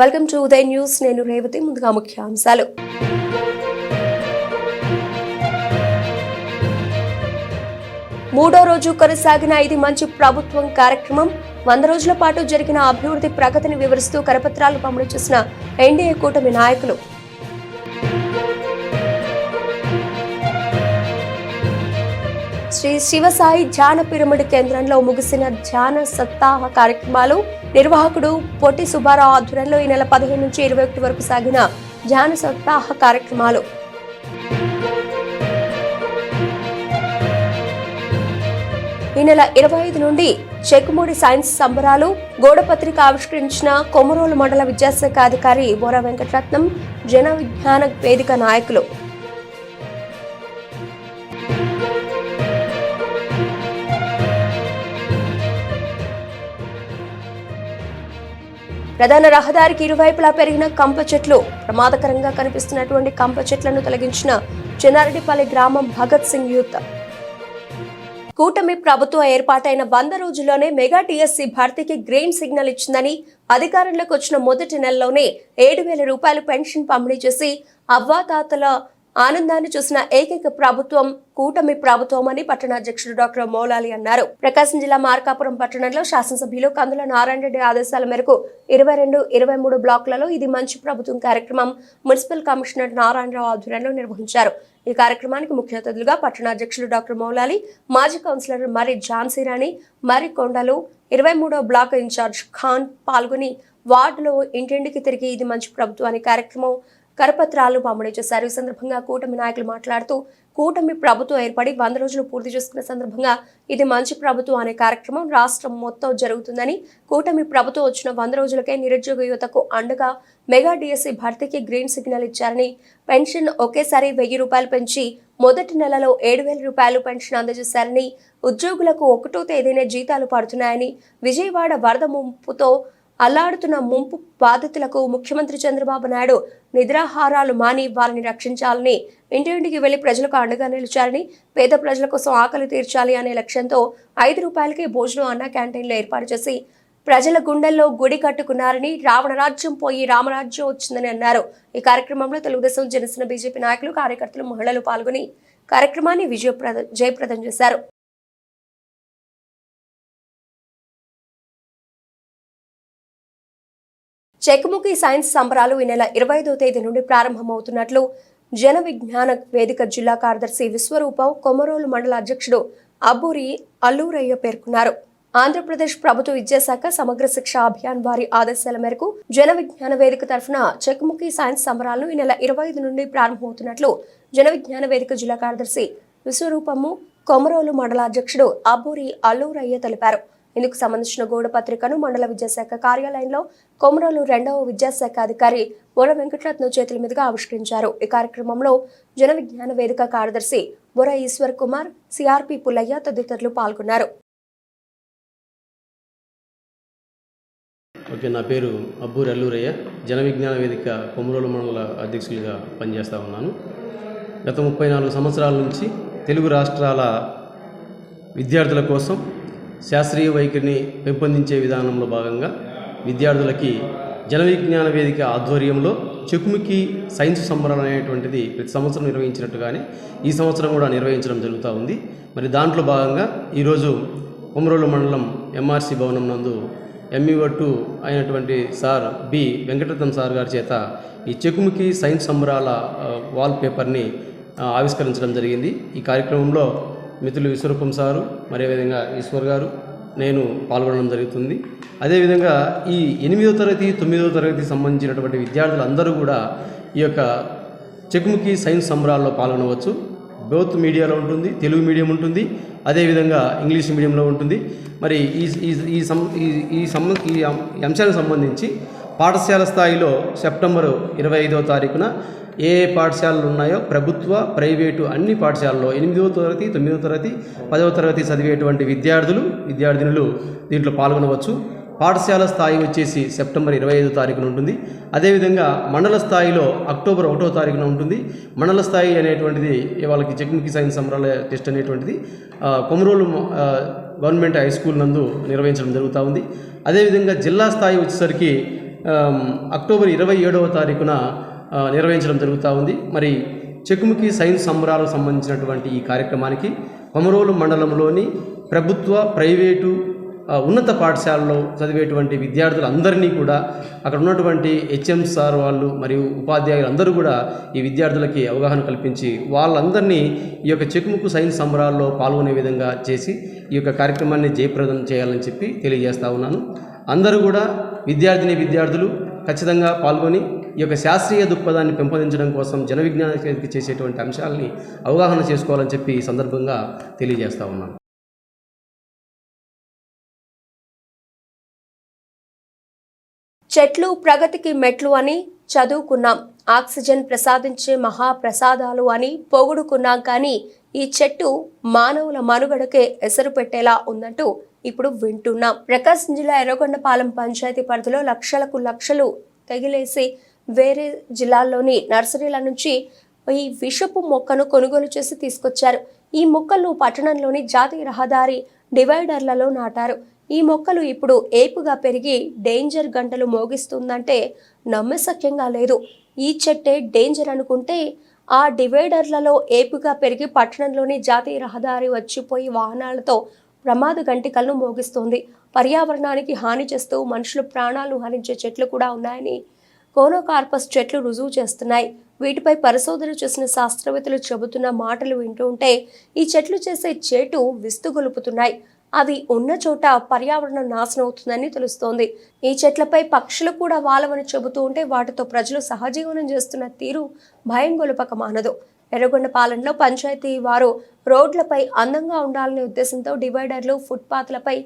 Welcome to Uday news. నేను రేవతి. ముందుగా ముఖ్యాంశాలు. మూడో రోజు కొనసాగిన ఇది మంచి ప్రభుత్వం కార్యక్రమం. వంద రోజుల పాటు జరిగిన అభివృద్ధి ప్రగతిని వివరిస్తూ కరపత్రాలు పంపిణీ చేసిన ఎన్డీఏ కూటమి నాయకులు. శ్రీ శివసాయి ధ్యాన పిరమిడ్ కేంద్రంలో ముగిసిన ధ్యాన సప్తాహ కార్యక్రమాలు నిర్వాహకుడు పొట్టి సుబ్బారావు ఆధ్వర్యంలో ఈ నెల పదిహేను నుంచి ఇరవై ఒకటి వరకు సాగిన ధ్యాన సప్తాహ కార్యక్రమాలు. ఈ నెల ఇరవై ఐదు నుండి చెక్కుమూడి సైన్స్ సంబరాలు గోడపత్రిక ఆవిష్కరించిన కొమరోలు మండల విద్యాశాఖ అధికారి బోర వెంకటరత్నం జన విజ్ఞాన వేదిక నాయకులు ప్రధాన రహదారికి ఇరువైపులా పెరిగిన కంప చెట్లు ప్రమాదకరంగా కనిపిస్తున్నటువంటి కంప చెట్లను తొలగించిన చెన్నారెడ్డిపల్లి గ్రామం భగత్ సింగ్ యూత్. కూటమి ప్రభుత్వం ఏర్పాటైన వంద రోజుల్లోనే మెగా టీఎస్సీ భర్తీకి గ్రీన్ సిగ్నల్ ఇచ్చిందని అధికారంలోకి వచ్చిన మొదటి నెలలోనే ఏడు వేల రూపాయలు పెన్షన్ పంపిణీ చేసి అవ్వాతాతల ఆనందాన్ని చూసిన ఏకైక ప్రభుత్వం కూటమి ప్రభుత్వం అని పట్టణాధ్యక్షుడు డాక్టర్ మౌలాలి అన్నారు. ప్రకాశం జిల్లా మార్కాపురం పట్టణంలో శాసనసభ్యులు కందుల నారాయణ రెడ్డి ఆదేశాల మేరకు ఇరవై రెండు ఇరవై మూడు బ్లాకులలో ఇది మంచి ప్రభుత్వం కార్యక్రమం మున్సిపల్ కమిషనర్ నారాయణరావు ఆధ్వర్యంలో నిర్వహించారు. ఈ కార్యక్రమానికి ముఖ్య అతిథులుగా పట్టణాధ్యక్షులు డాక్టర్ మౌలాలి మాజీ కౌన్సిలర్ మరి ఝాన్సీ రాణి మరి కొండలు ఇరవై మూడో బ్లాక్ ఇన్ఛార్జ్ ఖాన్ పాల్గొని వార్డులో ఇంటింటికి తిరిగి ఇది మంచి ప్రభుత్వం అనే కార్యక్రమం కరపత్రాలు పంపిణీ చేశారు ఈ సందర్భంగా కూటమి నాయకులు మాట్లాడుతూ కూటమి ప్రభుత్వం ఏర్పడి వంద రోజులు పూర్తి చేసుకున్న సందర్భంగా ఇది మంచి ప్రభుత్వం అనే కార్యక్రమం రాష్ట్రం మొత్తం జరుగుతుందని కూటమి ప్రభుత్వం వచ్చిన వంద రోజులకే నిరుద్యోగ యువతకు అండగా మెగా డిఎస్సి భర్తీకి గ్రీన్ సిగ్నల్ ఇచ్చారని పెన్షన్ ఒకేసారి వెయ్యి రూపాయలు పెంచి మొదటి నెలలో ఏడు వేల రూపాయలు పెన్షన్ అందజేశారని ఉద్యోగులకు ఒకటో తేదీనే జీతాలు పడుతున్నాయని విజయవాడ వరద ముంపుతో అల్లాడుతున్న ముంపు బాధితులకు ముఖ్యమంత్రి చంద్రబాబు నాయుడు నిద్రాహారాలు మాని వారిని రక్షించాలని ఇంటింటికి వెళ్ళి ప్రజలకు అండగా నిలిచారని పేద ప్రజల కోసం ఆకలి తీర్చాలి అనే లక్ష్యంతో ఐదు రూపాయలకే భోజనం అన్న క్యాంటీన్లు ఏర్పాటు చేసి ప్రజల గుండెల్లో గుడి కట్టుకున్నారని రావణ రాజ్యం పోయి రామరాజ్యం వచ్చిందని అన్నారు. ఈ కార్యక్రమంలో తెలుగుదేశం జనసేన బీజేపీ నాయకులు కార్యకర్తలు మహిళలు పాల్గొని కార్యక్రమాన్ని విజయప్రద జయప్రదం చేశారు. చెక్ముఖి సైన్స్ సంబరాలు ఈ నెల ఇరవై ఐదో తేదీ నుండి ప్రారంభమవుతున్నట్లు జన విజ్ఞాన వేదిక జిల్లా కార్యదర్శి విశ్వరూపం కొమరోలు మండల అధ్యక్షుడు అబ్బూరి అల్లూరయ్య పేర్కొన్నారు. ఆంధ్రప్రదేశ్ ప్రభుత్వ విద్యాశాఖ సమగ్ర శిక్ష అభియాన్ వారి ఆదేశాల మేరకు జన విజ్ఞాన వేదిక తరఫున చెక్ముఖి సైన్స్ సంబరాలను ఈ నెల ఇరవై ఐదు నుండి ప్రారంభమవుతున్నట్లు జన విజ్ఞాన వేదిక జిల్లా కార్యదర్శి విశ్వరూపము కొమరోలు మండల అధ్యక్షుడు అబ్బూరి అల్లూరయ్య తెలిపారు. ఇందుకు సంబంధించిన గోడ పత్రికను మండల విద్యాశాఖ కార్యాలయంలో కొమరలు రెండవ విద్యాశాఖ అధికారి బొర వెంకటరత్న చేతుల మీదుగా ఆవిష్కరించారు. ఈ కార్యక్రమంలో జన విజ్ఞాన వేదిక కార్యదర్శి బొర ఈశ్వర్ కుమార్ సిఆర్పి పుల్లయ్య తదితరులు పాల్గొన్నారు. ఓకే నా పేరు అబ్బూరి అల్లూరయ్య. జన విజ్ఞాన వేదిక కొమరోలు మండల అధ్యక్షులుగా పనిచేస్తూ ఉన్నాను. గత ముప్పై నాలుగు సంవత్సరాల నుంచి తెలుగు రాష్ట్రాల విద్యార్థుల కోసం శాస్త్రీయ వైఖరిని పెంపొందించే విధానంలో భాగంగా విద్యార్థులకి జన విజ్ఞాన వేదిక ఆధ్వర్యంలో చెకుముకి సైన్స్ సంబరాలు అనేటువంటిది ప్రతి సంవత్సరం నిర్వహించినట్టుగానే ఈ సంవత్సరం కూడా నిర్వహించడం జరుగుతూ ఉంది. మరి దాంట్లో భాగంగా ఈరోజు కొమరోలు మండలం ఎంఆర్సి భవనం నందు ఎంఈఓ టూ అయినటువంటి సార్ బి వెంకటరత్నం సార్ గారి చేత ఈ చెకుముకి సైన్స్ సంబరాల వాల్ పేపర్ని ఆవిష్కరించడం జరిగింది. ఈ కార్యక్రమంలో మిత్రులు విశ్వరూపం సారు మరి విధంగా ఈశ్వర్ గారు నేను పాల్గొనడం జరుగుతుంది. అదేవిధంగా ఈ ఎనిమిదో తరగతి తొమ్మిదో తరగతి సంబంధించినటువంటి విద్యార్థులందరూ కూడా ఈ యొక్క చెక్ముఖి సైన్స్ సంబరాల్లో పాల్గొనవచ్చు. బౌత్ మీడియాలో ఉంటుంది తెలుగు మీడియం ఉంటుంది అదేవిధంగా ఇంగ్లీష్ మీడియంలో ఉంటుంది. మరి ఈ ఈ సం ఈ సంబ ఈ అంశానికి సంబంధించి పాఠశాల స్థాయిలో సెప్టెంబరు ఇరవై ఐదవ తారీఖున ఏ ఏ పాఠశాలలు ఉన్నాయో ప్రభుత్వ ప్రైవేటు అన్ని పాఠశాలల్లో ఎనిమిదవ తరగతి తొమ్మిదవ తరగతి పదవ తరగతి చదివేటువంటి విద్యార్థులు విద్యార్థినులు దీంట్లో పాల్గొనవచ్చు. పాఠశాల స్థాయి వచ్చేసి సెప్టెంబర్ ఇరవై ఐదు తారీఖున ఉంటుంది. అదేవిధంగా మండల స్థాయిలో అక్టోబర్ ఒకటో తారీఖున ఉంటుంది. మండల స్థాయి అనేటువంటిది వాళ్ళకి చెక్ముకి సైన్స్ సంబరాల టెస్ట్ అనేటువంటిది కొమరోలు గవర్నమెంట్ హై స్కూల్ నందు నిర్వహించడం జరుగుతూ ఉంది. అదేవిధంగా జిల్లా స్థాయి వచ్చేసరికి అక్టోబర్ ఇరవై ఏడవ తారీఖున నిర్వహించడం జరుగుతూ ఉంది. మరి చెకుముకి సైన్స్ సంబరాలకు సంబంధించినటువంటి ఈ కార్యక్రమానికి కొమరోలు మండలంలోని ప్రభుత్వ ప్రైవేటు ఉన్నత పాఠశాలలో చదివేటువంటి విద్యార్థులందరినీ కూడా అక్కడ ఉన్నటువంటి హెచ్ఎం సార్ వాళ్ళు మరియు ఉపాధ్యాయులు అందరూ కూడా ఈ విద్యార్థులకి అవగాహన కల్పించి వాళ్ళందరినీ ఈ యొక్క చెకుముకు సైన్స్ సంబరాల్లో పాల్గొనే విధంగా చేసి ఈ యొక్క కార్యక్రమాన్ని జయప్రదం చేయాలని చెప్పి తెలియజేస్తా ఉన్నాను. అందరూ కూడా విద్యార్థిని విద్యార్థులు ఖచ్చితంగా పాల్గొని ఈ యొక్క శాస్త్రీయ దృక్పథాన్ని పెంపొందించడం కోసం జన విజ్ఞాన చేసేటువంటి అంశాలని అవగాహన చేసుకోవాలని చెప్పి ఈ సందర్భంగా తెలియజేస్తా ఉన్నాను. చెట్లు ప్రగతికి మెట్లు అని చదువుకున్నాం. ఆక్సిజన్ ప్రసాదించే మహాప్రసాదాలు అని పొగుడుకున్నాం కానీ ఈ చెట్టు మానవుల మనుగడకే ఎసరు పెట్టేలా ఉందంటూ ఇప్పుడు వింటున్నాం. ప్రకాశం జిల్లా ఎర్రగొండపాలెం పంచాయతీ పరిధిలో లక్షలకు లక్షలు తగిలేసి వేరే జిల్లాల్లోని నర్సరీల నుంచి ఈ విషపు మొక్కను కొనుగోలు చేసి తీసుకొచ్చారు. ఈ మొక్కలను పట్టణంలోని జాతీయ రహదారి డివైడర్లలో నాటారు. ఈ మొక్కలు ఇప్పుడు ఏపుగా పెరిగి డేంజర్ గంటలు మోగిస్తుందంటే నమ్మశక్యంగా లేదు. ఈ చెట్టే డేంజర్ అనుకుంటే ఆ డివైడర్లలో ఏపుగా పెరిగి పట్టణంలోని జాతీయ రహదారి వచ్చిపోయి వాహనాలతో ప్రమాద గంటికలను మోగిస్తోంది. పర్యావరణానికి హాని చేస్తూ మనుషుల ప్రాణాలు హరించే చెట్లు కూడా ఉన్నాయని కోనోకార్పస్ చెట్లు రుజువు చేస్తున్నాయి. వీటిపై పరిశోధన చేసిన శాస్త్రవేత్తలు చెబుతున్న మాటలు వింటూ ఉంటే ఈ చెట్లు చేసే చేటు విస్తుగొలుపుతున్నాయి. అవి ఉన్న చోట పర్యావరణం నాశనం అవుతుందని తెలుస్తోంది. ఈ చెట్లపై పక్షులు కూడా వాలవని చెబుతూ ఉంటే వాటితో ప్రజలు సహజీవనం చేస్తున్న తీరు భయం గొలుపక మానదు. ఎర్రగొండపాలెంలో పంచాయతీ వారు రోడ్లపై అందంగా ఉండాలనే ఉద్దేశంతో డివైడర్లు ఫుట్పాత్లపై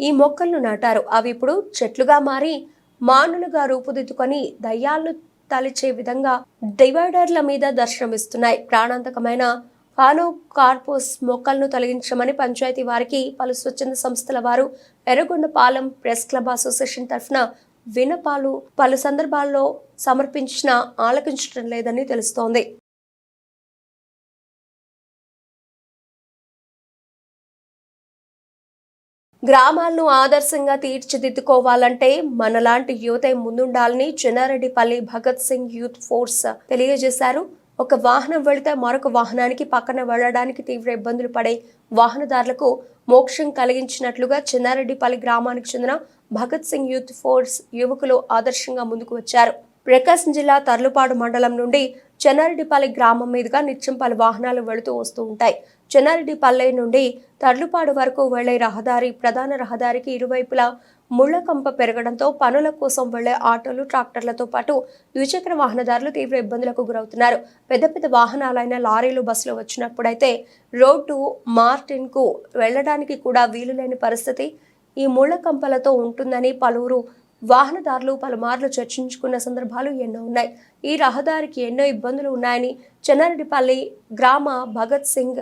ఈ మొక్కలను నాటారు. అవి ఇప్పుడు చెట్లుగా మారి మానులుగా రూపుదిద్దుకొని దయ్యాలను తలిచే విధంగా డివైడర్ల మీద దర్శనమిస్తున్నాయి. ప్రాణాంతకమైన కానో కార్పోస్ మొక్కలను తొలగించమని పంచాయతీ వారికి పలు స్వచ్ఛంద సంస్థల వారు ఎర్రగొండపాలెం ప్రెస్ క్లబ్ అసోసియేషన్ తరఫున వినపాలు పలు సందర్భాల్లో సమర్పించిన ఆలకించడం లేదని తెలుస్తోంది. గ్రామాలను ఆదర్శంగా తీర్చిదిద్దుకోవాలంటే మనలాంటి యువతే ముందుండాలని చెన్నారెడ్డిపల్లి భగత్ సింగ్ యూత్ ఫోర్స్ తెలియజేశారు. ఒక వాహనం వెళితే మరొక వాహనానికి పక్కన వెళ్ళడానికి తీవ్ర ఇబ్బందులు పడే వాహనదారులకు మోక్షం కలిగించినట్లుగా చెన్నారెడ్డిపల్లి గ్రామానికి చెందిన భగత్ సింగ్ యూత్ ఫోర్స్ యువకులు ఆదర్శంగా ముందుకు వచ్చారు. ప్రకాశం జిల్లా తర్లుపాడు మండలం నుండి చెన్నారెడ్డిపల్లి గ్రామం మీదుగా నిత్యం పలు వాహనాలు వెళుతూ వస్తూ ఉంటాయి. చెన్నారెడ్డిపల్లె నుండి తర్లుపాడు వరకు వెళ్ళే రహదారి ప్రధాన రహదారికి ఇరువైపులా ముళ్ళకంప పెరగడంతో పనుల కోసం వెళ్ళే ఆటోలు ట్రాక్టర్లతో పాటు ద్విచక్ర వాహనదారులు తీవ్ర ఇబ్బందులకు గురవుతున్నారు. పెద్ద పెద్ద వాహనాలైన లారీలు బస్సులు వచ్చినప్పుడైతే రోడ్డు మార్టిన్కు వెళ్ళడానికి కూడా వీలు లేని పరిస్థితి ఈ ముళ్ళ కంపలతో ఉంటుందని పలువురు వాహనదారులు పలుమార్లు చర్చించుకున్న సందర్భాలు ఎన్నో ఉన్నాయి. ఈ రహదారికి ఎన్నో ఇబ్బందులు ఉన్నాయని చెన్నారెడ్డిపల్లి గ్రామ భగత్ సింగ్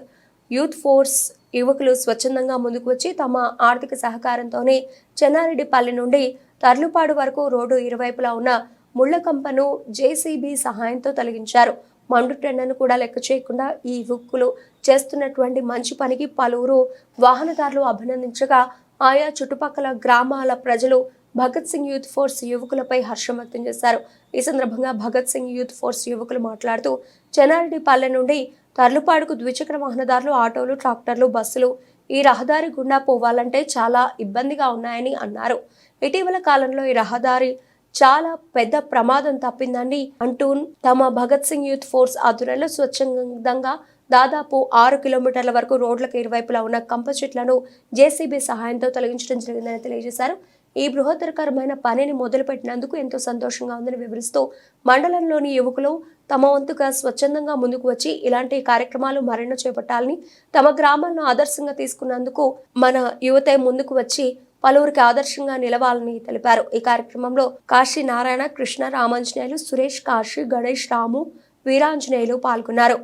యూత్ ఫోర్స్ యువకులు స్వచ్ఛందంగా ముందుకు వచ్చి తమ ఆర్థిక సహకారంతోనే చెన్నారెడ్డిపల్లి నుండి తర్లుపాడు వరకు రోడ్డు ఇరువైపులా ఉన్న ముళ్ళకంపను జేసీబీ సహాయంతో తొలగించారు. మండుటెండను కూడా లెక్క చేయకుండా ఈ యువకులు చేస్తున్నటువంటి మంచి పనికి పలువురు వాహనదారులు అభినందించగా ఆయా చుట్టుపక్కల గ్రామాల ప్రజలు భగత్ సింగ్ యూత్ ఫోర్స్ యువకులపై హర్షం వ్యక్తం చేశారు. ఈ సందర్భంగా భగత్ సింగ్ యూత్ ఫోర్స్ యువకులు మాట్లాడుతూ చెన్నారెడ్డిపల్లె నుండి తర్లుపాడుకు ద్విచక్ర వాహనదారులు ఆటోలు ట్రాక్టర్లు బస్సులు ఈ రహదారి గుండా పోవాలంటే చాలా ఇబ్బందిగా ఉన్నాయని అన్నారు. ఇటీవల కాలంలో ఈ రహదారి చాలా పెద్ద ప్రమాదం తప్పిందండి అంటూ తమ భగత్ సింగ్ యూత్ ఫోర్స్ ఆధ్వర్యంలో స్వచ్ఛందంగా దాదాపు ఆరు కిలోమీటర్ల వరకు రోడ్లకు ఇరువైపులా ఉన్న కంప చెట్లను జేసీబీ సహాయంతో తొలగించడం జరిగిందని తెలియజేశారు. ఈ బృహత్తరకరమైన పనిని మొదలుపెట్టినందుకు ఎంతో సంతోషంగా ఉందని వివరిస్తూ మండలంలోని యువకులు తమ వంతుగా స్వచ్ఛందంగా ముందుకు వచ్చి ఇలాంటి కార్యక్రమాలు మరెన్నో చేపట్టాలని తమ గ్రామాలను ఆదర్శంగా తీసుకున్నందుకు మన యువత ముందుకు వచ్చి పలువురికి ఆదర్శంగా నిలవాలని తెలిపారు. ఈ కార్యక్రమంలో కాశీ నారాయణ కృష్ణ రామాంజనేయులు సురేష్ కాశీ గణేష్ రాము వీరాంజనేయులు పాల్గొన్నారు.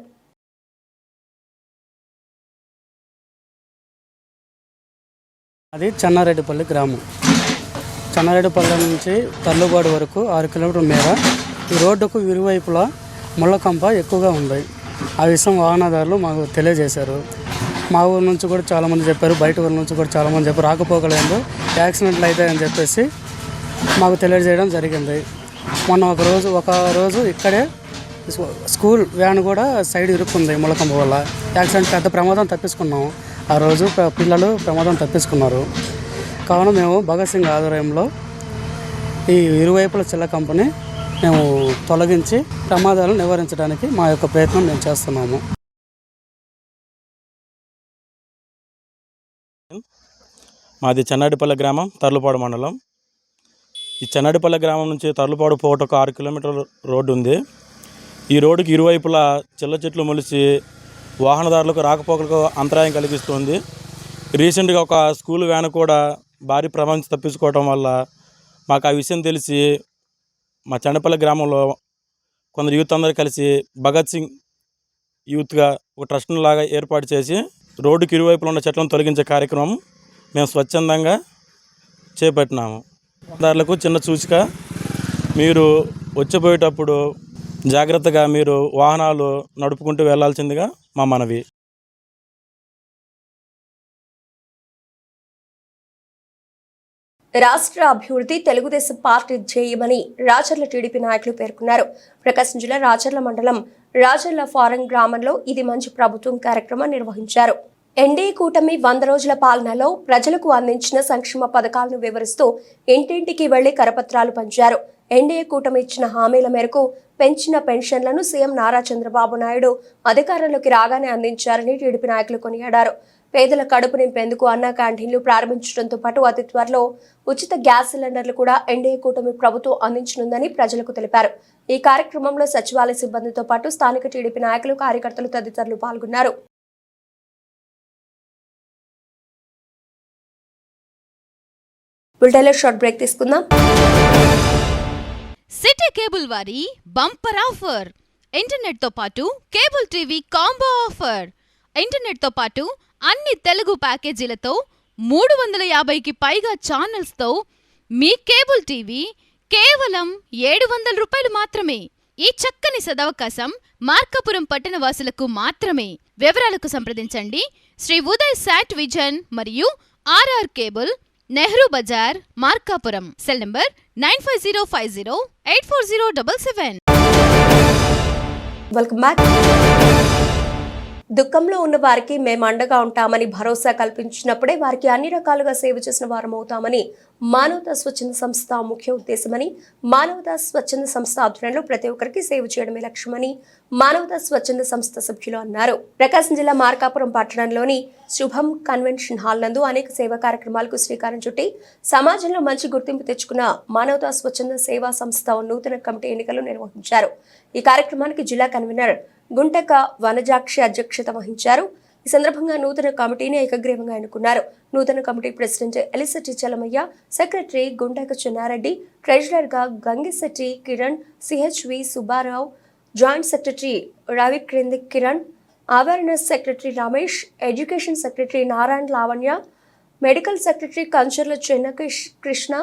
అది చెన్నారెడ్డిపల్లి గ్రామం. చెన్నారెడ్డిపల్లి నుంచి తర్లుబాడు వరకు ఆరు కిలోమీటర్ల మేర ఈ రోడ్డుకు ఇరువైపులా ముళ్ళకంప ఎక్కువగా ఉంది. ఆ విషయం వాహనదారులు మాకు తెలియజేశారు. మా ఊరి నుంచి కూడా చాలామంది చెప్పారు బయట ఊరి నుంచి కూడా చాలామంది చెప్పారు రాకపోకలేదు యాక్సిడెంట్లు అవుతాయని చెప్పేసి మాకు తెలియజేయడం జరిగింది. మొన్న ఒక రోజు ఒక రోజు ఇక్కడే స్కూల్ వ్యాన్ కూడా సైడ్ ఇరుక్కుంది ములకంప వల్ల. యాక్సిడెంట్ పెద్ద ప్రమాదం తప్పించుకున్నాం. ఆ రోజు పిల్లలు ప్రమాదం తప్పించుకున్నారు. కావున మేము భగత్ సింగ్ ఆధ్వర్యంలో ఈ ఇరువైపుల చిల్ల కంపెనీ మేము తొలగించి ప్రమాదాలను నివారించడానికి మా యొక్క ప్రయత్నం మేము చేస్తున్నాము. మాది చెన్నాడిపల్లె గ్రామం తర్లుపాడు మండలం. ఈ చెన్నాడిపల్లె గ్రామం నుంచి తర్లుపాడు పోవట ఒక ఆరు కిలోమీటర్ల రోడ్డు ఉంది. ఈ రోడ్డుకి ఇరువైపులా చిల్ల చెట్లు మొలిచి వాహనదారులకు రాకపోకలకు అంతరాయం కలిగిస్తుంది. రీసెంట్గా ఒక స్కూల్ వ్యాన్ కూడా భారీ ప్రమాదం తప్పించుకోవటం వల్ల మాకు ఆ విషయం తెలిసి మా చండపల్లి గ్రామంలో కొందరు యూత్ అందరూ కలిసి భగత్ సింగ్ యూత్గా ఒక ట్రస్ట్ లాగా ఏర్పాటు చేసి రోడ్డుకి ఇరువైపులో ఉన్న చెట్లను తొలగించే కార్యక్రమం మేము స్వచ్ఛందంగా చేపట్టినాము. దారులకు చిన్న సూచిక మీరు వచ్చిపోయేటప్పుడు జాగ్రత్తగా మీరు వాహనాలు నడుపుకుంటూ వెళ్ళాల్సిందిగా మా మనవి. రాష్ట్ర అభివృద్ధి తెలుగుదేశం పార్టీ ధ్యేయమని రాచర్ల టీడీపీ నాయకులు పేర్కొన్నారు. ప్రకాశం జిల్లా రాచర్ల మండలం రాచర్ల ఫారం గ్రామంలో ఇది మంచి ప్రభుత్వం కార్యక్రమం నిర్వహించారు. ఎన్డీఏ కూటమి వంద రోజుల పాలనలో ప్రజలకు అందించిన సంక్షేమ పథకాలను వివరిస్తూ ఇంటింటికి వెళ్ళి కరపత్రాలు పంచారు. ఎన్డీఏ కూటమి ఇచ్చిన హామీల మేరకు పెంచిన పెన్షన్లను సీఎం నారా చంద్రబాబు నాయుడు అధికారంలోకి రాగానే అందించారని టీడీపీ నాయకులు కొనియాడారు. పేదల కడుపు నింపేందుకు అన్న క్యాంటీన్లు ప్రారంభించడంతో పాటు అతి త్వరలో ఉచిత గ్యాస్ సిలిండర్లు కూడా ఎన్డీఏ కూటమి ప్రభుత్వం అందించనుందని ప్రజలకు తెలిపారు. ఈ కార్యక్రమంలో సచివాలయ సిబ్బందితో పాటు స్థానిక టీడీపీ నాయకులు కార్యకర్తలు తదితరులు పాల్గొన్నారు. బుల్టెలో షార్ట్ బ్రేక్ తీసుకుందాం. సిటీ కేబుల్ వారి బంపర్ ఆఫర్. ఇంటర్నెట్తో పాటు కేబుల్ టీవీ కాంబో ఆఫర్. ఇంటర్నెట్తో పాటు అన్ని తెలుగు ప్యాకేజీలతో మూడు వందల యాభైకి పైగా ఛానల్స్తో మీ కేబుల్ టీవీ కేవలం ఏడు వందల రూపాయలు మాత్రమే. ఈ చక్కని సదవకాశం మార్కాపురం పట్టణ వాసులకు మాత్రమే. వివరాలకు సంప్రదించండి. శ్రీ ఉదయ్ శాట్ విజన్ మరియు RR cable Nehru Bazar Markapuram. Cell number nine five zero five zero eight four zero double seven. Welcome back దుఃఖంలో ఉన్న వారికి మేము అండగా ఉంటామని భరోసా కల్పించినప్పుడే వారికి అన్ని రకాలుగా సేవ చేసిన వారం అవుతామని మానవతా స్వచ్ఛంద సంస్థ ముఖ్య ఉద్దేశమని మానవతా స్వచ్ఛంద సంస్థ ఆధ్వర్యంలో ప్రతి ఒక్కరికి సేవ చేయడమే లక్ష్యమని మానవతా స్వచ్ఛంద సంస్థ సభ్యులు అన్నారు. ప్రకాశం జిల్లా మార్కాపురం పట్టణంలోని శుభం కన్వెన్షన్ హాల్ నందు అనేక సేవా కార్యక్రమాలకు శ్రీకారం చుట్టి సమాజంలో మంచి గుర్తింపు తెచ్చుకున్న మానవతా స్వచ్ఛంద సేవా సంస్థ నూతన కమిటీ ఎన్నికలు నిర్వహించారు. ఈ కార్యక్రమానికి జిల్లా కన్వీనర్ గుంటక వనజాక్షి అధ్యక్షత వహించారు. ఈ సందర్భంగా నూతన కమిటీని ఏకగ్రీవంగా ఎన్నుకున్నారు. నూతన committee president Elisetti Chalamaiah secretary Guntaka Chennareddy ట్రెజరర్గా Gangisetti Kiran CHV Subbarao joint secretary Ravi క్రింది Kiran awareness secretary Ramesh education secretary Narayana Lavanya medical secretary Kancharla Chennakesh Krishna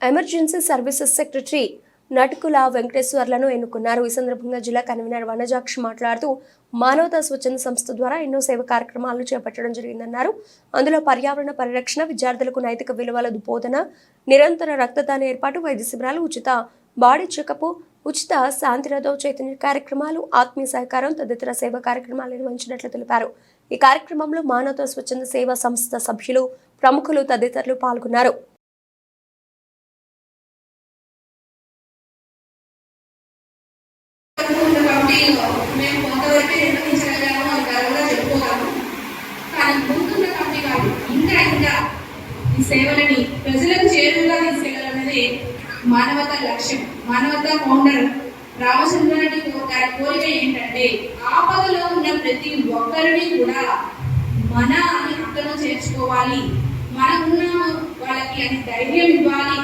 emergency services secretary Natukula వెంకటేశ్వర్లను ఎన్నుకున్నారు. ఈ సందర్భంగా జిల్లా convener Vanajakshi మాట్లాడుతూ మానవతా స్వచ్ఛంద సంస్థ ద్వారా ఎన్నో సేవ కార్యక్రమాలను చేపట్టడం జరిగిందన్నారు. అందులో పర్యావరణ పరిరక్షణ విద్యార్థులకు నైతిక విలువల బోధన నిరంతర రక్తదాన ఏర్పాటు వైద్య శిబిరాలు ఉచిత బాడీ చెకప్ ఉచిత శాంతిరథో చైతన్య కార్యక్రమాలు ఆత్మీయ సహకారం తదితర సేవా కార్యక్రమాలు నిర్వహించినట్లు తెలిపారు. ఈ కార్యక్రమంలో మానవతా స్వచ్ఛంద సేవా సంస్థ సభ్యులు ప్రముఖులు తదితరులు పాల్గొన్నారు ఉన్న కమిటీలో మేము కొంతవరకే నిర్వహించగలిగాము అని గర్వంగా చెప్పుకోగలము కానీ ముందున్న కమిటీ వాళ్ళు ఇంకా ఇంకా ఈ సేవలని ప్రజలకు చేరువుగా తీసుకెళ్ళాలన్నది మానవత లక్ష్యం మానవత ఫౌండర్ రామచంద్రారెడ్డి కో- గారి కోరిక ఏంటంటే ఆపదలో ఉన్న ప్రతి ఒక్కరిని కూడా మన అని అర్థం చేర్చుకోవాలి మనకున్న వాళ్ళకి అని ధైర్యం ఇవ్వాలి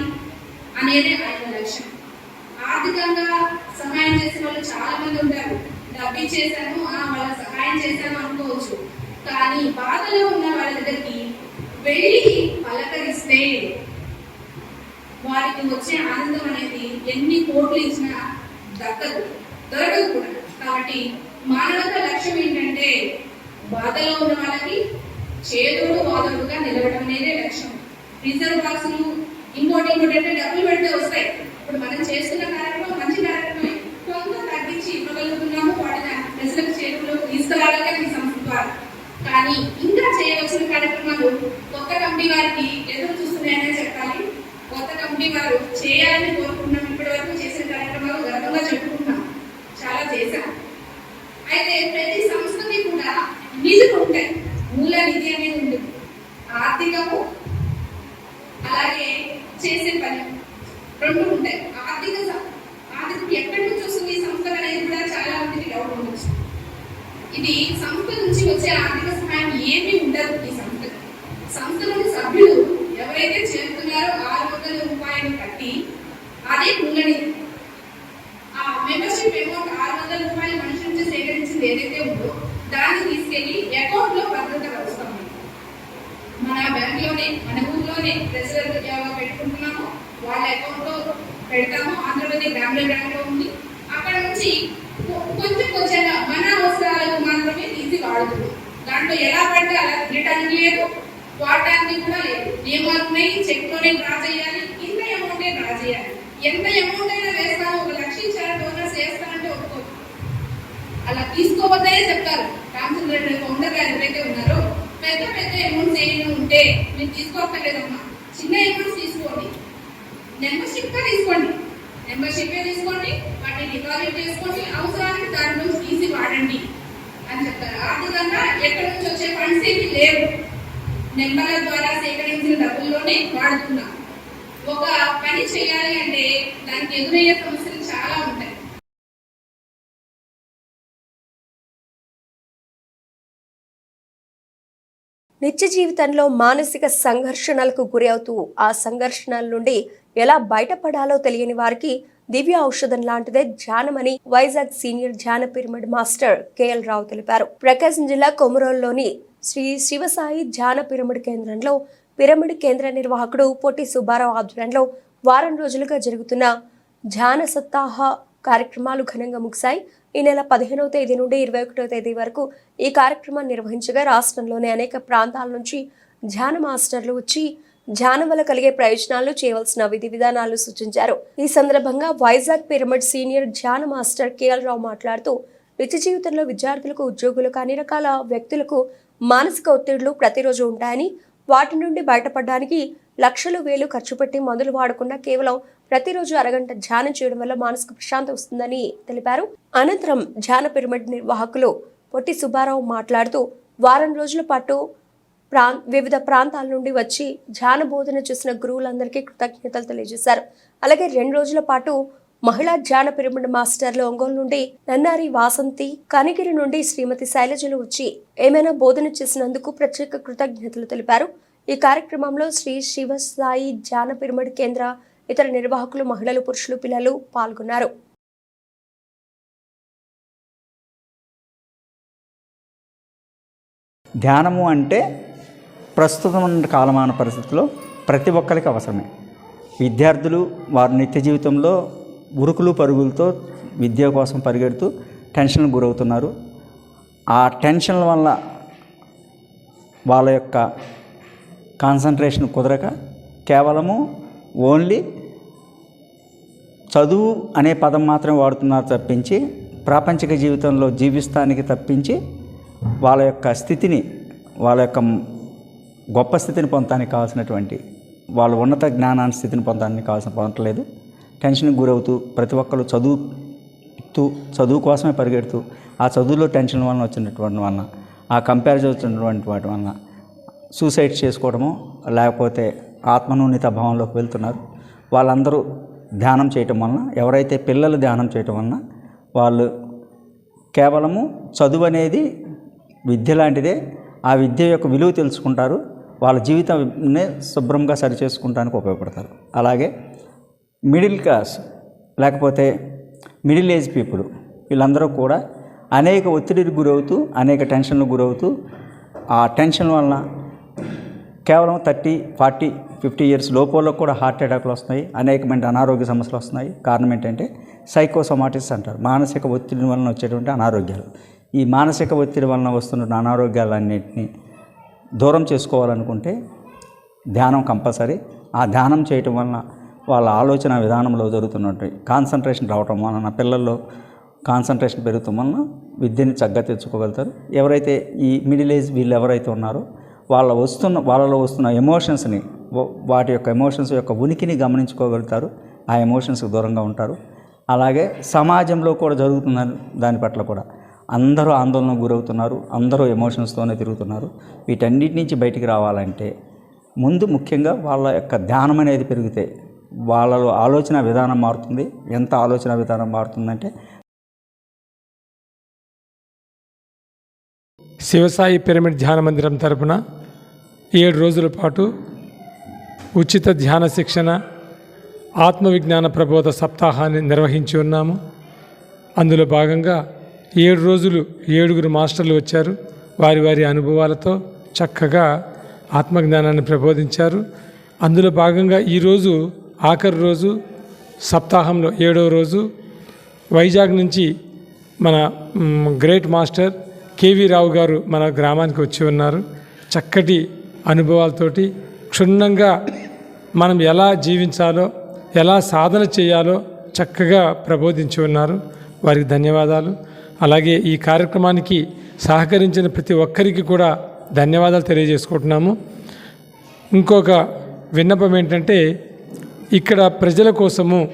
అనేది ఆయన లక్ష్యం ఆర్థికంగా సహాయం చేసే వాళ్ళు చాలా మంది ఉంటారు డబ్బు ఇచ్చేసాను ఆ, వాళ్ళ సహాయం చేశాను అనుకోవచ్చు కానీ బాధలో ఉన్న వాళ్ళ దగ్గరికి వెళ్ళి లేదు. వారికి వచ్చే ఆనందం అనేది ఎన్ని కోట్లు ఇచ్చినా దక్కదు దొరకదు కూడా. కాబట్టి మానవత లక్ష్యం ఏంటంటే బాధలో ఉన్న వాళ్ళకి చేదుడు వాదోడుగా నిలవడం అనేదే లక్ష్యం. రిజర్వ్ బాక్సులు ఇంకోటి ఇంకోటి అంటే డబ్బులు పెడితే వస్తాయి. ఇప్పుడు మనం చేస్తున్న కార్యక్రమం మంచి కార్యక్రమం కొంత తగ్గించి ఇవ్వగలుగుతున్నాము వాటిని ప్రజలకు చేతుల్లో తీసుకురావడానికి కానీ ఇంకా చేయవలసిన కార్యక్రమాలు కొత్త కంపెనీ వారికి ఎదురు చూస్తున్నాయనే చెప్పాలి. కొత్త కంపెనీ వారు చేయాలని కోరుకున్నాం ఇప్పటి వరకు చేసిన కార్యక్రమాలు గర్వంగా చెప్పుకుంటున్నాం చాలా చేశాం. అయితే ప్రతి సంస్థకి కూడా నిధులు ఉంటాయి. మూల నిధి అనేది ఉంటుంది. ఆర్థికము అలాగే చేసే పని రెండు ఉంటాయి ఆర్థిక స- ఆర్థికం ఎక్కడి నుంచి వస్తుంది ఈ సంస్థ అనేది కూడా చాలా మందికి డౌట్ ఉండొచ్చు ఇది సంస్థ నుంచి వచ్చే ఆర్థిక సహాయం ఏమీ ఉండదు ఈ సంస్థకి సంస్థలోని సభ్యులు ఎవరైతే చేరుతున్నారో ఆరు వందల రూపాయలు కట్టి అదే మూల ఆ మెంబర్షిప్ అమౌంట్ ఆరు వందల రూపాయలు మనిషి నుంచి సేకరించింది ఏదైతే ఉందో దాన్ని తీసుకెళ్ళి అకౌంట్లో భద్రత కలుస్తాం మన బ్యాంక్లోనే మన ఊర్లోనే ప్రెసిడెంట్ పెట్టుకుంటున్నాము వాళ్ళ అకౌంట్లో పెడతాము ఆంధ్రప్రదేశ్ గ్రామీణ బ్యాంక్లో ఉంది. అక్కడ నుంచి కొంచెం కొంచెంగా మన అవసరాలకు మాత్రమే తీసి వాడుతున్నాం. దాంట్లో ఎలా పడితే అలా తినటానికి లేదు వాడటానికి కూడా లేదు. నియమాలు ఉన్నాయి చెక్లోనే డ్రా చేయాలి ఇంత అమౌంటే డ్రా చేయాలి ఎంత అమౌంట్ అయినా వేస్తాను ఒక లక్ష ఇచ్చారు డోనర్స్ వేస్తానంటే ఒప్పుకోదు అలా తీసుకోవద్దనే చెప్తారు. రామచంద్ర రెడ్డి ఫౌండర్ గారు ఎవరైతే ఉన్నారో పెద్ద పెద్ద అమౌంట్స్ ఏమైనా ఉంటే మీరు తీసుకోక్కర్లేదమ్మా. చిన్న అమౌంట్స్ తీసుకోండి. మెంబర్షిప్ తీసుకోండి. మెంబర్షిప్ తీసుకోండి వాటిని డిపాజిట్ చేసుకోండి. అవసరానికి దాని తీసి వాడండి అని చెప్తారు. ఆర్థికంగా ఎక్కడి నుంచి వచ్చే ఫండ్స్ ఏమి లేవు. నెంబర్ల ద్వారా సేకరించిన డబ్బుల్లోనే వాడుతున్నాం ఒక పని చేయాలి అంటే దానికి ఎదురయ్యే సమస్యలు చాలా ఉంటాయి. నిత్య జీవితంలో మానసిక సంఘర్షణలకు గురి అవుతూ ఆ సంఘర్షణల నుండి ఎలా బయటపడాలో తెలియని వారికి దివ్య ఔషధం లాంటిదే ధ్యానమని వైజాగ్ సీనియర్ ధ్యాన పిరమిడ్ మాస్టర్ కేఎల్ రావు తెలిపారు. ప్రకాశం జిల్లా కొమరోల్లోని శ్రీ శివసాయి ధ్యాన పిరమిడ్ కేంద్రంలో పిరమిడ్ కేంద్ర నిర్వాహకుడు పొట్టి సుబ్బారావు ఆధ్వర్యంలో వారం రోజులుగా జరుగుతున్న ధ్యాన సప్తాహ కార్యక్రమాలు ఘనంగా ముగిశాయి. ఈ నెల పదిహేనవ తేదీ నుండి ఇరవై ఒకటవ తేదీ వరకు ఈ కార్యక్రమాన్ని నిర్వహించగా రాష్ట్రంలోని అనేక ప్రాంతాల నుంచి ధ్యాన మాస్టర్లు వచ్చి ధ్యానం వల్ల కలిగే ప్రయోజనాలు చేయవలసిన విధి విధానాలు సూచించారు. ఈ సందర్భంగా వైజాగ్ పిరమిడ్ సీనియర్ ధ్యాన మాస్టర్ కేఎల్ రావు మాట్లాడుతూ నిత్య జీవితంలో విద్యార్థులకు ఉద్యోగులకు అన్ని రకాల వ్యక్తులకు మానసిక ఒత్తిడులు ప్రతిరోజు ఉంటాయని వాటి నుండి బయటపడడానికి లక్షలు వేలు ఖర్చు పెట్టి మందులు వాడకుండా కేవలం ప్రతిరోజు అరగంట ధ్యానం చేయడం వల్ల మానసిక ప్రశాంతి వస్తుందని తెలిపారు. అనంతరం ధ్యాన పిరమిడ్ నిర్వాహకులు పొట్టి సుబ్బారావు మాట్లాడుతూ వారం రోజుల పాటు ప్రాం వివిధ ప్రాంతాల నుండి వచ్చి ధ్యాన బోధన చేసిన గురువులందరికీ కృతజ్ఞతలు తెలియజేశారు. అలాగే రెండు రోజుల పాటు మహిళా ధ్యాన పిరమిడ్ మాస్టర్లు ఒంగోలు నుండి నన్నారి వాసంతి కనిగిరి నుండి శ్రీమతి శైలజలు వచ్చి ఏమైనా బోధన చేసినందుకు ప్రత్యేక కృతజ్ఞతలు తెలిపారు. ఈ కార్యక్రమంలో శ్రీ శివ సాయి ధ్యాన పిరమిడ్ కేంద్ర ఇతర నిర్వాహకులు మహిళలు పురుషులు పిల్లలు పాల్గొన్నారు. ధ్యానము అంటే ప్రస్తుతం ఉన్న కాలమాన పరిస్థితుల్లో ప్రతి ఒక్కరికి అవసరమే. విద్యార్థులు వారి నిత్య జీవితంలో ఉరుకులు పరుగులతో విద్య కోసం పరిగెడుతూ టెన్షన్కు గురవుతున్నారు. ఆ టెన్షన్ల వల్ల వాళ్ళ యొక్క కాన్సన్ట్రేషన్ కుదరక కేవలము ఓన్లీ చదువు అనే పదం మాత్రమే వాడుతున్నారు తప్పించి ప్రాపంచిక జీవితంలో జీవిస్తానికి తప్పించి వాళ్ళ యొక్క స్థితిని వాళ్ళ యొక్క గొప్ప స్థితిని పొందడానికి కావాల్సినటువంటి వాళ్ళ ఉన్నత జ్ఞానాన్ని స్థితిని పొందడానికి కావాల్సిన పొందట్లేదు టెన్షన్కి గురవుతూ ప్రతి ఒక్కరు చదువుతూ చదువు కోసమే పరిగెడుతూ ఆ చదువులో టెన్షన్ వలన వచ్చినటువంటి వలన ఆ కంపారిజన్ వచ్చినటువంటి వాటి వలన సూసైడ్ చేసుకోవడము లేకపోతే ఆత్మనూన్యత భావంలోకి వెళ్తున్నారు. వాళ్ళందరూ ధ్యానం చేయటం వలన ఎవరైతే పిల్లలు ధ్యానం చేయటం వలన వాళ్ళు కేవలము చదువు అనేది విద్య లాంటిదే ఆ విద్య యొక్క విలువ తెలుసుకుంటారు వాళ్ళ జీవితాన్ని శుభ్రంగా సరిచేసుకుంటానికి ఉపయోగపడతారు. అలాగే మిడిల్ క్లాస్ లేకపోతే మిడిల్ ఏజ్ పీపుల్ వీళ్ళందరూ కూడా అనేక ఒత్తిడికి గురవుతూ అనేక టెన్షన్లకు గురవుతూ ఆ టెన్షన్ వలన కేవలం థర్టీ ఫార్టీ ఫిఫ్టీ ఇయర్స్ లోపల కూడా హార్ట్ అటాక్లు వస్తున్నాయి అనేకమైన అనారోగ్య సమస్యలు వస్తున్నాయి. కారణం ఏంటంటే సైకోసోమాటిస్ అంటారు. మానసిక ఒత్తిడి వలన వచ్చేటువంటి అనారోగ్యాలు. ఈ మానసిక ఒత్తిడి వలన వస్తున్న అనారోగ్యాలన్నింటినీ దూరం చేసుకోవాలనుకుంటే ధ్యానం కంపల్సరీ. ఆ ధ్యానం చేయటం వలన వాళ్ళ ఆలోచన విధానంలో జరుగుతున్నట్టు కాన్సన్ట్రేషన్ రావటం వలన పిల్లల్లో కాన్సన్ట్రేషన్ పెరుగుతాం వలన విద్యని చక్కగా తెచ్చుకోగలుగుతారు. ఎవరైతే ఈ మిడిల్ ఏజ్ వీళ్ళు ఎవరైతే ఉన్నారో వాళ్ళ వస్తున్న వాళ్ళలో వస్తున్న ఎమోషన్స్ని వాటి యొక్క ఎమోషన్స్ యొక్క ఉనికిని గమనించుకోగలుగుతారు. ఆ ఎమోషన్స్కి దూరంగా ఉంటారు. అలాగే సమాజంలో కూడా జరుగుతున్న దాని పట్ల కూడా అందరూ ఆందోళనకు గురవుతున్నారు. అందరూ ఎమోషన్స్తోనే తిరుగుతున్నారు. వీటన్నిటి నుంచి బయటికి రావాలంటే ముందు ముఖ్యంగా వాళ్ళ యొక్క ధ్యానం అనేది పెరిగితే వాళ్ళలో ఆలోచన విధానం మారుతుంది. ఎంత ఆలోచన విధానం మారుతుందంటే శివసాయి పిరమిడ్ ధ్యాన మందిరం తరపున ఏడు రోజుల పాటు ఉచిత ధ్యాన శిక్షణ ఆత్మవిజ్ఞాన ప్రబోధ సప్తాహాన్ని నిర్వహించి ఉన్నాము. అందులో భాగంగా ఏడు రోజులు ఏడుగురు మాస్టర్లు వచ్చారు. వారి వారి అనుభవాలతో చక్కగా ఆత్మజ్ఞానాన్ని ప్రబోధించారు. అందులో భాగంగా ఈరోజు ఆఖరి రోజు సప్తాహంలో ఏడవ రోజు వైజాగ్ నుంచి మన గ్రేట్ మాస్టర్ కేవీ రావు గారు మన గ్రామానికి వచ్చి ఉన్నారు. చక్కటి అనుభవాలతోటి క్షుణ్ణంగా మనం ఎలా జీవించాలో ఎలా సాధన చేయాలో చక్కగా ప్రబోధించి ఉన్నారు. వారికి ధన్యవాదాలు. అలాగే ఈ కార్యక్రమానికి సహకరించిన ప్రతి ఒక్కరికి కూడా ధన్యవాదాలు తెలియజేసుకుంటున్నాము. ఇంకొక విన్నపం ఏంటంటే ఇక్కడ ప్రజల కోసము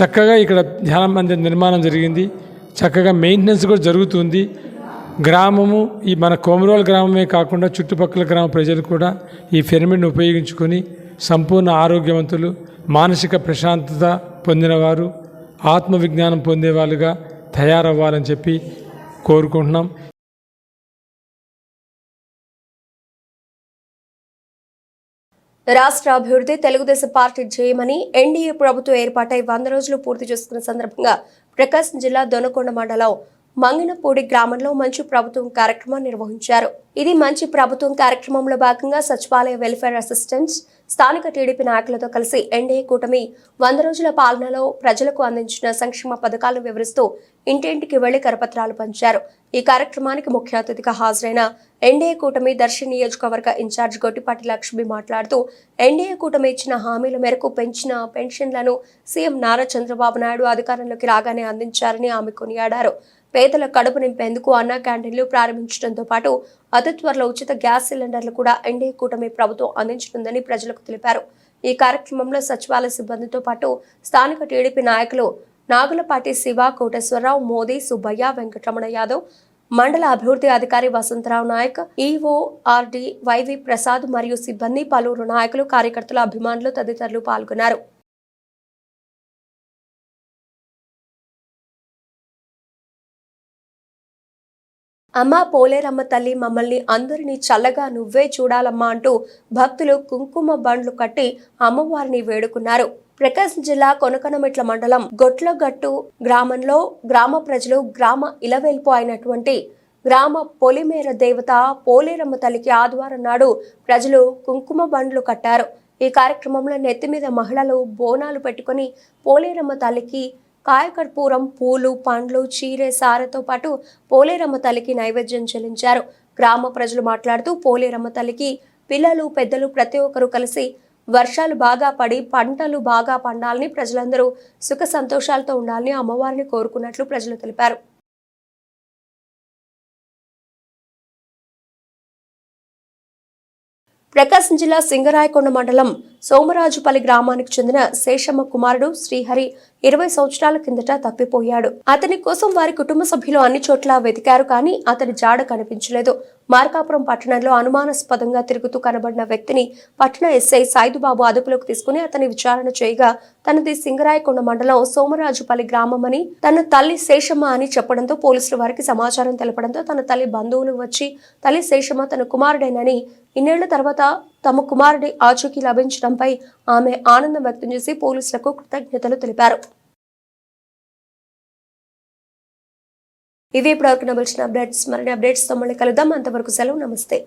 చక్కగా ఇక్కడ ధ్యాన మందిర నిర్మాణం జరిగింది. చక్కగా మెయింటెనెన్స్ కూడా జరుగుతుంది. గ్రామము ఈ మన కోమరోల్ గ్రామమే కాకుండా చుట్టుపక్కల గ్రామ ప్రజలు కూడా ఈ పిరమిడ్ని ఉపయోగించుకొని సంపూర్ణ ఆరోగ్యవంతులు మానసిక ప్రశాంతత పొందినవారు ఆత్మవిజ్ఞానం పొందేవాళ్ళుగా తయారవ్వాలని చెప్పి కోరుకుంటున్నాం. రాష్ట్ర అభివృద్ధి తెలుగుదేశం పార్టీ చేయమని ఎన్డీఏ ప్రభుత్వం ఏర్పాటై వంద రోజులు పూర్తి చేసుకున్న సందర్భంగా ప్రకాశం జిల్లా దొనకొండ మండలం మంగినపూడి గ్రామంలో మంచి ప్రభుత్వం కార్యక్రమం నిర్వహించారు. ఇది మంచి ప్రభుత్వం కార్యక్రమంలో భాగంగా సచివాలయ వెల్ఫేర్ అసిస్టెంట్స్ స్థానిక టీడీపీ నాయకులతో కలిసి ఎన్డీఏ కూటమి వంద రోజుల పాలనలో ప్రజలకు అందించిన సంక్షేమ పథకాలను వివరిస్తూ ఇంటింటికి వెళ్ళి కరపత్రాలు పంచారు. ఈ కార్యక్రమానికి ముఖ్య అతిథిగా హాజరైన ఎన్డీఏ కూటమి దర్శి నియోజకవర్గ ఇన్ఛార్జ్ గొట్టిపాటి లక్ష్మి మాట్లాడుతూ ఎన్డీఏ కూటమి ఇచ్చిన హామీల మేరకు పెంచిన పెన్షన్లను సీఎం నారా చంద్రబాబు నాయుడు అధికారంలోకి రాగానే అందించారని ఆమె కొనియాడారు. పేదల కడుపు నింపేందుకు అన్నా క్యాంటీన్లు ప్రారంభించడంతో పాటు అతి త్వరలో ఉచిత గ్యాస్ సిలిండర్లు కూడా ఎన్డీఏ కూటమి ప్రభుత్వం అందించనుందని ప్రజలకు తెలిపారు. ఈ కార్యక్రమంలో సచివాలయ సిబ్బందితో పాటు స్థానిక టీడీపీ నాయకులు నాగులపాటి శివ కోటేశ్వరరావు మోదీ సుబ్బయ్య వెంకటరమణ యాదవ్ మండల అభివృద్ధి అధికారి వసంతరావు నాయక్ ఈఓఆర్డి వైవి ప్రసాద్ మరియు సిబ్బంది పలువురు నాయకులు కార్యకర్తలు అభిమానులు తదితరులు పాల్గొన్నారు. అమ్మ పోలేరమ్మ తల్లి మమ్మల్ని అందరినీ చల్లగా నువ్వే చూడాలమ్మా అంటూ భక్తులు కుంకుమ బండ్లు కట్టి అమ్మవారిని వేడుకున్నారు. ప్రకాశం జిల్లా కొనకనమెట్ల మండలం గొట్లగట్టు గ్రామంలో గ్రామ ప్రజలు గ్రామ ఇలవేల్పు అయినటువంటి గ్రామ పొలిమేర దేవత పోలేరమ్మ తల్లికి ఆదివారం నాడు ప్రజలు కుంకుమ బండ్లు కట్టారు. ఈ కార్యక్రమంలో నెత్తి మీద మహిళలు బోనాలు పెట్టుకొని పోలేరమ్మ తల్లికి కాయకర్పూరం పూలు పండ్లు చీరె సారతో పాటు పోలేరమ్మ తల్లికి నైవేద్యం చెల్లించారు. గ్రామ ప్రజలు మాట్లాడుతూ పోలేరమ్మ తల్లికి పిల్లలు పెద్దలు ప్రతి ఒక్కరూ కలిసి వర్షాలు బాగా పడి పంటలు బాగా పండాలని ప్రజలందరూ సుఖ సంతోషాలతో ఉండాలని అమ్మవారిని కోరుకున్నట్లు ప్రజలు తెలిపారు. ప్రకాశం జిల్లా సింగరాయకొండ మండలం సోమరాజుపల్లి గ్రామానికి చెందిన శేషమ్మ కుమారుడు శ్రీహరి ఇరవై సంవత్సరాల కిందట తప్పిపోయాడు. అతని కోసం వారి కుటుంబ సభ్యులు అన్ని చోట్ల వెతికారు కానీ అతని జాడ కనిపించలేదు. మార్కాపురం పట్టణంలో అనుమానాస్పదంగా తిరుగుతూ కనబడిన వ్యక్తిని పట్టణ ఎస్ఐ సాయిదుబాబు అదుపులోకి తీసుకుని అతని విచారణ చేయగా తనది సింగరాయకొండ మండలం సోమరాజుపల్లి గ్రామం అని తన తల్లి శేషమ్మ అని చెప్పడంతో పోలీసులు వారికి సమాచారం తెలపడంతో తన తల్లి బంధువులు వచ్చి తల్లి శేషమ్మ తన కుమారుడేనని ఇన్నేళ్ళ తర్వాత తమ కుమారుడి ఆచూకీ లభించడంపై ఆమె ఆనందం వ్యక్తం చేసి పోలీసులకు కృతజ్ఞతలు తెలిపారు. ఇవి ఇప్పటివరకు నవలసిన అప్డేట్స్. మరిన్ని అప్డేట్స్తో మళ్ళీ కలుద్దాం. అంతవరకు సెలవు. నమస్తే.